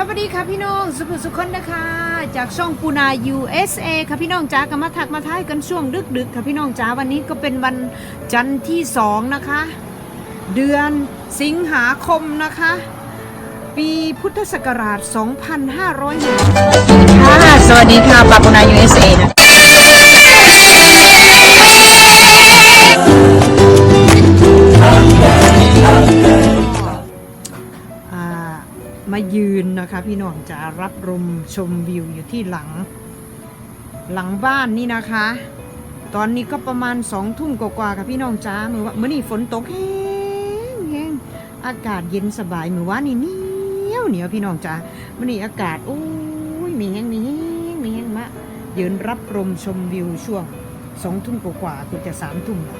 สวัสดีค่ะพี่น้องสุขสุขคนนะคะ จากช่องปูนา USA ค่ะพี่น้องจ้ากมาถักมาท้ายกันช่วงดึกดึกค่ะพี่น้องจ้าวันนี้ก็เป็นวันจันทร์ที่สองนะคะ เดือนสิงหาคมนะคะ ปีพุทธศักราช 2500ค่ะสวัสดีค่ะปาปูนา USA นะ มายืนนะคะ พี่น้องจะรับลมชมวิวอยู่ที่หลัง หลังบ้านนี่นะคะ ตอนนี้ก็ประมาณสองทุ่มกว่าๆค่ะพี่น้องจ้าเมื่อวะเมื่อนี่ฝนตกแห้งแห้งอากาศเย็นสบายเมื่อว่านนี่เหนียวเหนียวพี่น้องจ้าเมื่อนี่อากาศโอ้ยมีแห้งมีแห้งมีแห้งมะยืนรับลมชมวิวช่วงสองทุ่มกว่าๆเกือบจะสามทุ่มแล้ว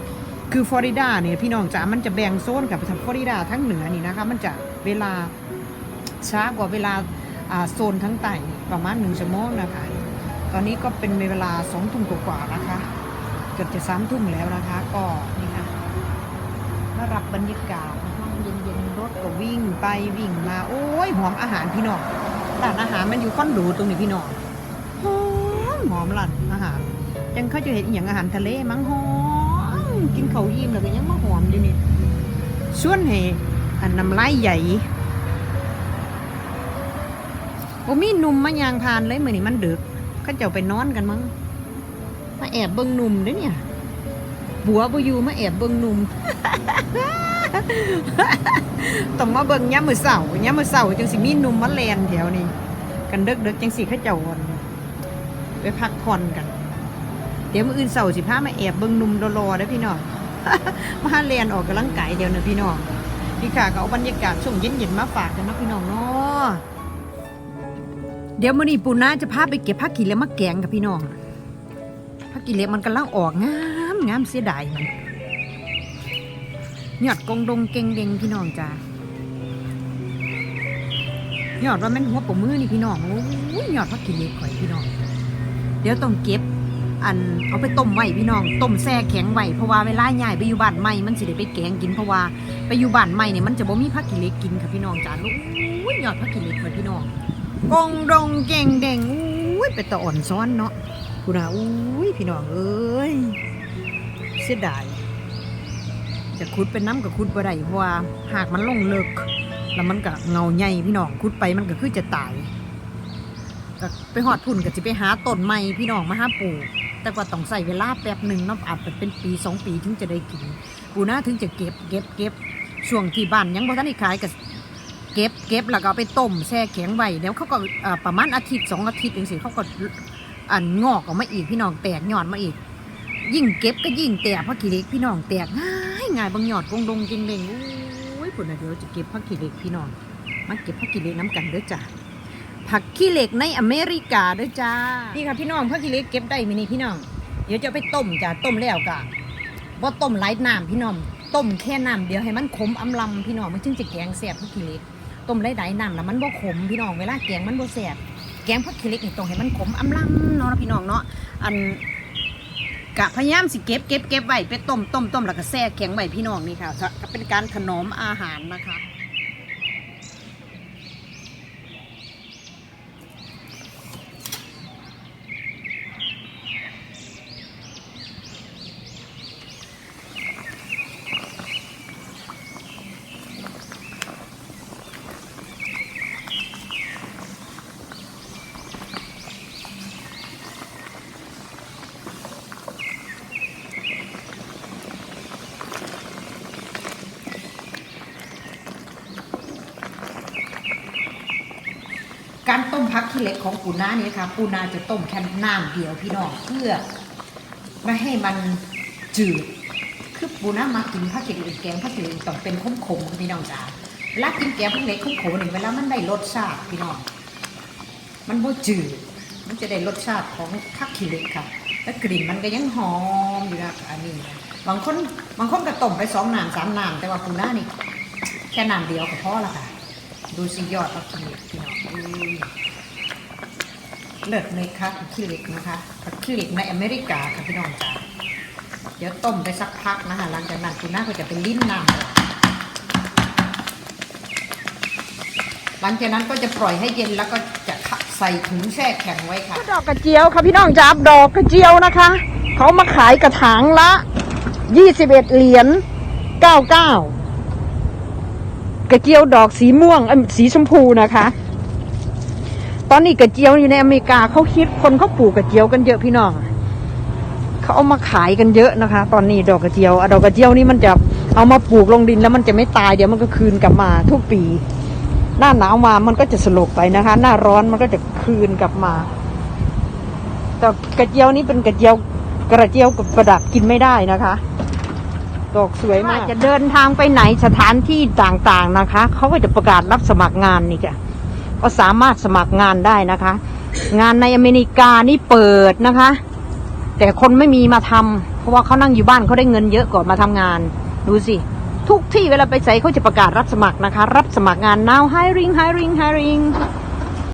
คือฟลอริดาเนี่ยพี่น้องจ๋ามันจะแบ่งโซนกับทางฟลอริดาทั้งเหนือนี่นะคะ มันจะเวลา ช้ากว่าเวลาโซนทั้งใต้ประมาณหนึ่งชั่วโมงนะคะ ตอนนี้ก็เป็นเวลาสองทุ่มกว่าๆนะคะ เกือบจะสามทุ่มแล้วนะคะ ก็นี่ค่ะมารับบรรยากาศห้องเย็นๆรถก็วิ่งไปวิ่งมา โอ้ยหอมอาหารพี่น้องร้านอาหารมันอยู่คอนโดตรงนี้พี่น้องหอมหอมร้านอาหารยังเขาจะเห็นอย่างอาหารทะเลมั้งหอมกินเขายิ้มแล้วก็ยังมาหอมอยู่นี่ส่วนให้อันน้ำลายใหญ่ โอมีหนุ่มมายางพานเลยมือนี่มันดึกเขาเจ้าไปนอนกันมั้งมาแอบเบิ่งหนุ่มเด้อเนี่ยบัวบ่อยู่มาแอบเบิ่งหนุ่มต้องมาเบิ่งย้ำมือเสาย้ำมือเสาจังสิมีหนุ่มมาแลนแถวนี้กันเด็กๆจังสิเขาเจ้าวไปพักผ่อนกัน เดี๋ยวมื้ออื่นเสาสิพามาแอบเบิ่งหนุ่มรอๆเด้อพี่น้องมาแลนออกกำลังกายเดี๋ยวนะพี่น้องพี่ค่ะก็เอาบรรยากาศช่วงเย็นๆมาฝากกันนะพี่น้องเนาะ เดี๋ยวมื้อนี้ปูนาจะพาไปเก็บผักขี้เหล็กมาแกงกับพี่น้องผักกิเลสมันกำลังออกงามงามเสียดายมันหยอดกงดงเก่งเดงพี่น้องจ้าหยอดว่าแม่นหัวปมือนี่พี่น้องโอ้ยหยอดผักกิเลสข่อยพี่น้อง เดี๋ยวต้องเก็บ อันเอาไปต้มไว้พี่น้องต้มแช่แข็งไว้เพราะว่าเวลาย้ายไปอยู่บ้านใหม่มันสิได้ไปแกงกินเพราะว่าไปอยู่บ้านใหม่เนี่ยมันจะบ่มีผักกิเลสกินค่ะพี่น้องจ้าลูกอุ้ยหยอดผักกิเลสข่อยพี่น้อง กงดงเก่งเดงอุ้ยเป็นตะอ่อนซ้อนเนาะกูนะอุ้ยพี่น้องเอ้ยเสียดายจะขุดเป็นน้ำกับขุดบ่ได้เพราะว่าหากมันลงเลิก แล้วมันก็เงาใหญ่พี่น้องขุดไปมันก็คือจะตายก็ไปหอดพุ่นก็จะไปหาต้นใหม่พี่น้องมาหาปลูกแต่ก็ต้องใส่เวลาแป๊บหนึ่งเนาะอาจจะเป็นปีสองปีถึงจะได้กิน ปูน่าถึงจะเก็บเก็บเก็บช่วงที่บ้านยังบ่ทันได้ขายก็ ก็บเก็บแล้วก็ไปต้มแช่แข็งไว้แล้วเขาก็ประมาณอาทิตย์สองอาทิตย์เองสิเขาก็อันงอกออกมาอีกพี่น้องแตกยอดมาอีก ยิ่งเก็บก็ยิ่งแตกพักขี้เหล็กพี่น้องแตกง่ายง่ายบางยอดกงดงจริงเบงโอ้ยผุนะเดี๋ยวจะเก็บพักขี้เหล็กพี่น้องมาเก็บพักขี้เหล็กน้ำกันเด้อจ้ะผักขี้เหล็กในอเมริกาเด้อจ้านี่ค่ะพี่น้องพักขี้เหล็กเก็บได้ไหมนี่พี่น้อง เดี๋ยวจะไปต้มจ้ะต้มแล้วกะบ่ต้มไร้น้ำพี่น้องต้มแค่น้ำเดียวให้มันขมอำลำพี่น้องมันจึงจะแกงแซ่บพักขี้เหล็ก ต้มไร้ไน้ำแล้วมันบ่ขมพี่น้องเวลาแกงมันบ่แสบแกงพักขี้เล็กนี่ต้องให้มันขมอำลำเนาะพี่น้องเนาะอันกะพยายามสิเก็บเก็บเก็บไว้ไปต้มต้มต้มแล้วก็แช่แข็งไว้พี่น้องนี่ค่ะก็เป็นการถนอมอาหารนะคะ การต้มผักขี้เหล็กของปูนานี่ค่ะปูนาจะต้มแค่น้ำเดียวพี่น้องเพื่อไม่ให้มันจืดคือปูนามากินผักขี้เหล็กแกงผักขี้เหล็กต้องเป็นขมๆพี่น้องจ๋าเวลากินแกงผักขี้เหล็กขมๆนี่เวลามันได้รสชาติพี่น้องมันบ่จืดมันจะได้รสชาติของผักขี้เหล็กค่ะแล้วกลิ่นมันก็ยังหอมอยู่นะอันนี้บางคนบางคนก็ต้มไปสองน้ำสามน้ำแต่ว่าปูนานี่แค่น้ำเดียวก็พอละค่ะ ดูสิยอดผักขี้เหล็กพี่น้องอ เลิศเลยค่ะผักขี้เหล็กนะคะผักขี้เหล็กในอเมริกาค่ะพี่น้องจ๋าเดี๋ยวต้มไปสักพักนะคะหลังจากนั้นปูนาก็จะเป็นลิ้นน้ำหลังจากนั้นก็จะปล่อยให้เย็นแล้วก็จะใส่ถุงแช่แข็งไว้ค่ะดอกกระเจียวค่ะพี่น้องจับดอกกระเจียวนะคะ เขามาขายกระถางละ21เหรียญ99กระเจียวดอกสีม่วงสีชมพูนะคะ ตอนนี้กระเจียวอยู่ในอเมริกาเขาคิดคนเขาปลูกกระเจียวกันเยอะพี่น้องเขาเอามาขายกันเยอะนะคะ ตอนนี้ดอกกระเจียวอดอกกระเจียวนี่มันจะเอามาปลูกลงดินแล้วมันจะไม่ตายเดี๋ยวมันก็คืนกลับมาทุกปี หน้าหนาวมามันก็จะสลบไปนะคะ หน้าร้อนมันก็จะคืนกลับมาแต่กระเจียวนี้เป็นกระเจียวกระเจียวกับประดับกินไม่ได้นะคะดอกสวยมากจะเดินทางไปไหนสถานที่ต่างๆนะคะเขาก็จะประกาศรับสมัครงานนี่จ้ะ ก็สามารถสมัครงานได้นะคะ งานในอเมริกานี่เปิดนะคะ แต่คนไม่มีมาทำเพราะว่าเขานั่งอยู่บ้านเขาได้เงินเยอะกว่ามาทำงาน ดูสิ ทุกที่เวลาไปใส่เขาจะประกาศรับสมัครนะคะ รับสมัครงาน now hiring hiring hiring